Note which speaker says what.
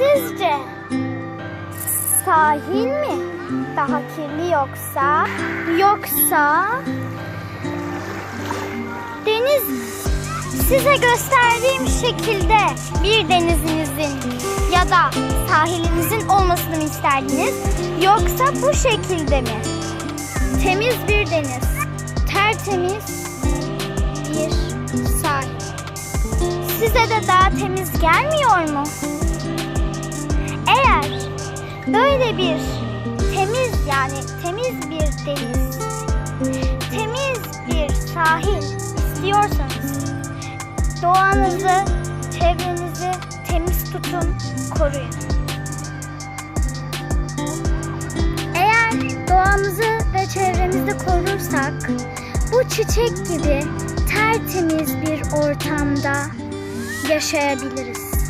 Speaker 1: Sizce sahil mi daha kirli yoksa yoksa deniz? Size gösterdiğim şekilde bir denizinizin ya da sahilinizin olmasını mı isterdiniz yoksa bu şekilde mi? Temiz bir deniz, tertemiz bir sahil. Size de daha temiz gelmiyor böyle bir temiz yani temiz bir deniz, temiz bir sahil istiyorsanız doğanızı, çevrenizi temiz tutun, koruyun. Eğer doğamızı ve çevremizi korursak bu çiçek gibi tertemiz bir ortamda yaşayabiliriz.